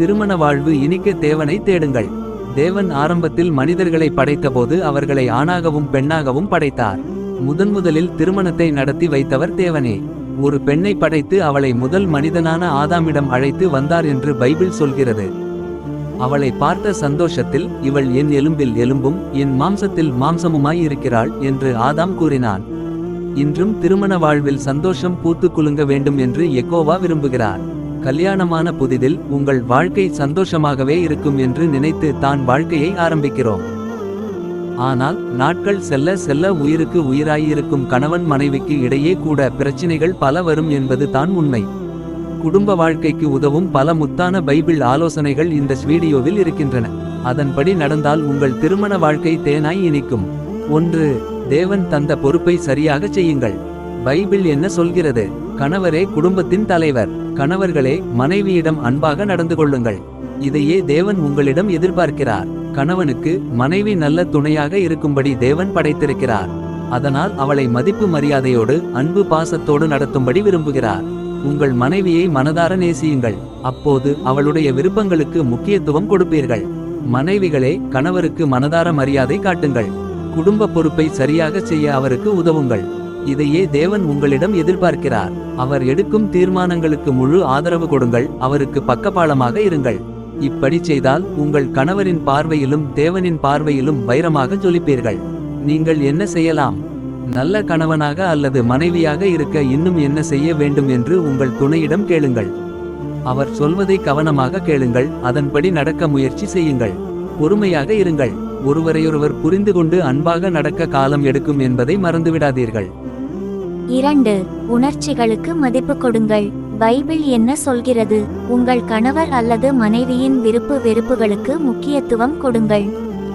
திருமண வாழ்வு இனிக்க தேவனை தேடுங்கள். தேவன் ஆரம்பத்தில் மனிதர்களை படைத்தபோது அவர்களை ஆணாகவும் பெண்ணாகவும் படைத்தார். முதன்முதலில் திருமணத்தை நடத்தி வைத்தவர் தேவனே. ஒரு பெண்ணை படைத்து அவளை முதல் மனிதனான ஆதாமிடம் அழைத்து வந்தார் என்று பைபிள் சொல்கிறது. அவளை பார்த்த சந்தோஷத்தில் இவள் என் எலும்பில் எலும்பும் என் மாம்சத்தில் மாம்சமுமாய் இருக்கிறாள் என்று ஆதாம் கூறினான். இன்றும் திருமண வாழ்வில் சந்தோஷம் பூத்து குலுங்க வேண்டும் என்று எக்கோவா விரும்புகிறார். கல்யாணமான புதிதில் உங்கள் வாழ்க்கை சந்தோஷமாகவே இருக்கும் என்று நினைத்து தான் வாழ்க்கையை ஆரம்பிக்கிறோம். ஆனால் நாட்கள் செல்ல செல்ல உயிருக்கு உயிராயிருக்கும் கணவன் மனைவிக்கு இடையே கூட பிரச்சினைகள் பல வரும் என்பது தான் உண்மை. குடும்ப வாழ்க்கைக்கு உதவும் பல முத்தான பைபிள் ஆலோசனைகள் இந்த வீடியோவில் இருக்கின்றன. அதன்படி நடந்தால் உங்கள் திருமண வாழ்க்கை தேனாய் இனிக்கும். ஒன்று தேவன் தந்த பொறுப்பை சரியாக செய்யுங்கள். பைபிள் என்ன சொல்கிறது? கணவரே குடும்பத்தின் தலைவர். கணவர்களே மனைவியிடம் அன்பாக நடந்து கொள்ளுங்கள் இதையே தேவன் உங்களிடம் எதிர்பார்க்கிறார். கணவனுக்கு மனைவி நல்ல துணையாக இருக்கும்படி தேவன் படைத்திருக்கிறார். அதனால் அவளை மதிப்பு மரியாதையோடு அன்பு பாசத்தோடு நடத்தும்படி விரும்புகிறார். உங்கள் மனைவியை மனதார நேசியுங்கள். அப்போது அவளுடைய விருப்பங்களுக்கு முக்கியத்துவம் கொடுப்பீர்கள். மனைவிகளே கணவருக்கு மனதார மரியாதை காட்டுங்கள். குடும்ப பொறுப்பை சரியாக செய்ய அவருக்கு உதவுங்கள். இதையே தேவன் உங்களிடம் எதிர்பார்க்கிறார். அவர் எடுக்கும் தீர்மானங்களுக்கு முழு ஆதரவு கொடுங்கள் அவருக்கு பக்கபாலமாக இருங்கள். இப்படி செய்தால் உங்கள் கணவரின் பார்வையிலும் தேவனின் பார்வையிலும் வைரமாக ஜொலிப்பீர்கள். நீங்கள் என்ன செய்யலாம்? நல்ல கணவனாக அல்லது மனைவியாக இருக்க இன்னும் என்ன செய்ய வேண்டும் என்று உங்கள் துணையிடம் கேளுங்கள். அவர் சொல்வதை கவனமாக கேளுங்கள் அதன்படி நடக்க முயற்சி செய்யுங்கள். பொறுமையாக இருங்கள். ஒருவரையொருவர் புரிந்து கொண்டு அன்பாக நடக்க காலம் எடுக்கும் என்பதை மறந்துவிடாதீர்கள். இரண்டு உணர்ச்சிகளுக்கு மதிப்பு கொடுங்கள். பைபிள் என்ன சொல்கிறது? உங்கள் கணவர் அல்லது மனைவியின் விருப்பு வெறுப்புகளுக்கு முக்கியத்துவம் கொடுங்கள்.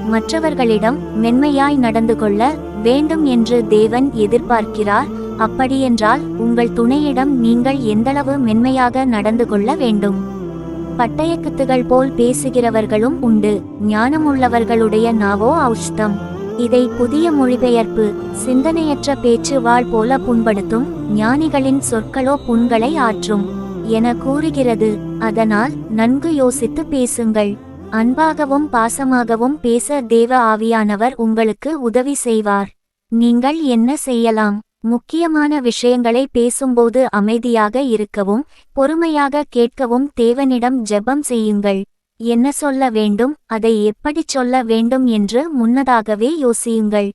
மற்றவர்களிடம் மென்மையாய் நடந்து கொள்ள வேண்டும் என்று தேவன் எதிர்பார்க்கிறார். அப்படியென்றால் உங்கள் துணையிடம் நீங்கள் எந்தளவு மென்மையாக நடந்து கொள்ள வேண்டும்? பட்டயக்குத்துகள் போல் பேசுகிறவர்களும் உண்டு. ஞானமுள்ளவர்களுடைய நாவோ ஔஷ்தம் இதை புதிய மொழிபெயர்ப்பு சிந்தனையற்ற பேச்சு வாழ் போல புண்படுத்தும் ஞானிகளின் சொற்களோ புண்களை ஆற்றும் என கூறுகிறது. அதனால் நன்கு யோசித்து பேசுங்கள். அன்பாகவும் பாசமாகவும் பேச தேவ ஆவியானவர் உங்களுக்கு உதவி செய்வார். நீங்கள் என்ன செய்யலாம்? முக்கியமான விஷயங்களை பேசும்போது அமைதியாக இருக்கவும் பொறுமையாக கேட்கவும் தேவனிடம் ஜெபம் செய்யுங்கள். என்ன சொல்ல வேண்டும் அதை எப்படிச் சொல்ல வேண்டும் என்று முன்னதாகவே யோசியுங்கள்.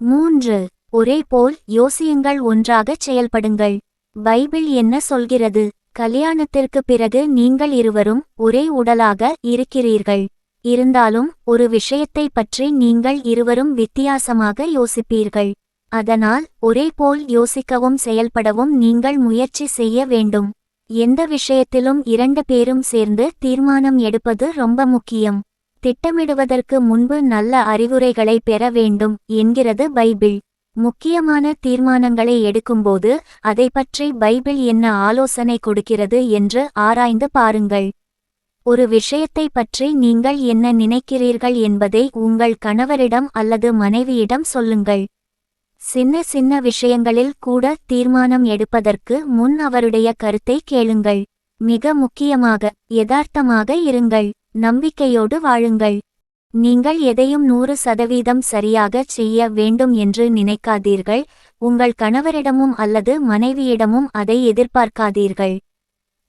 மூன்று ஒரே போல் யோசியுங்கள் ஒன்றாகச் செயல்படுங்கள். பைபிள் என்ன சொல்கிறது? கல்யாணத்திற்கு பிறகு நீங்கள் இருவரும் ஒரே உடலாக இருக்கிறீர்கள். இருந்தாலும் ஒரு விஷயத்தை பற்றி நீங்கள் இருவரும் வித்தியாசமாக யோசிப்பீர்கள். அதனால் ஒரே போல் யோசிக்கவும் செயல்படவும் நீங்கள் முயற்சி செய்ய வேண்டும். எந்த விஷயத்திலும் இரண்டு பேரும் சேர்ந்து தீர்மானம் எடுப்பது ரொம்ப முக்கியம். திட்டமிடுவதற்கு முன்பு நல்ல அறிவுரைகளை பெற வேண்டும் என்கிறது பைபிள். முக்கியமான தீர்மானங்களை எடுக்கும்போது அதை பற்றி பைபிள் என்ன ஆலோசனை கொடுக்கிறது என்று ஆராய்ந்து பாருங்கள். ஒரு விஷயத்தை பற்றி நீங்கள் என்ன நினைக்கிறீர்கள் என்பதை உங்கள் கணவரிடம் அல்லது மனைவியிடம் சொல்லுங்கள். சின்ன சின்ன விஷயங்களில் கூட தீர்மானம் எடுப்பதற்கு முன் அவருடைய கருத்தை கேளுங்கள். மிக முக்கியமாக யதார்த்தமாக இருங்கள். நம்பிக்கையோடு வாழுங்கள். நீங்கள் எதையும் நூறு சதவீதம் சரியாகச் செய்ய வேண்டும் என்று நினைக்காதீர்கள். உங்கள் கணவரிடமும் அல்லது மனைவியிடமும் அதை எதிர்பார்க்காதீர்கள்.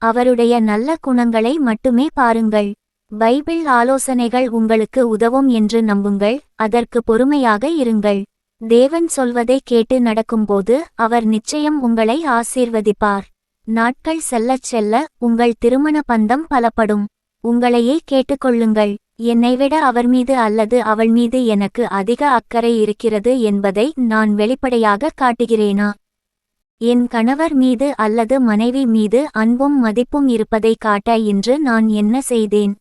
அவருடைய நல்ல குணங்களை மட்டுமே பாருங்கள். பைபிள் ஆலோசனைகள் உங்களுக்கு உதவும் என்று நம்புங்கள். அதற்கு பொறுமையாக இருங்கள். தேவன் சொல்வதை கேட்டு நடக்கும்போது அவர் நிச்சயம் உங்களை ஆசீர்வதிப்பார். நாட்கள் செல்லச் செல்ல உங்கள் திருமண பந்தம் பலப்படும். உங்களையே கேட்டுக்கொள்ளுங்கள். என்னைவிட அவர் மீது அல்லது அவள் மீது எனக்கு அதிக அக்கறை இருக்கிறது என்பதை நான் வெளிப்படையாக காட்டுகிறேனா? என் கணவர் மீது அல்லது மனைவி மீது அன்பும் மதிப்பும் இருப்பதை காட்ட இன்று நான் என்ன செய்தேன்?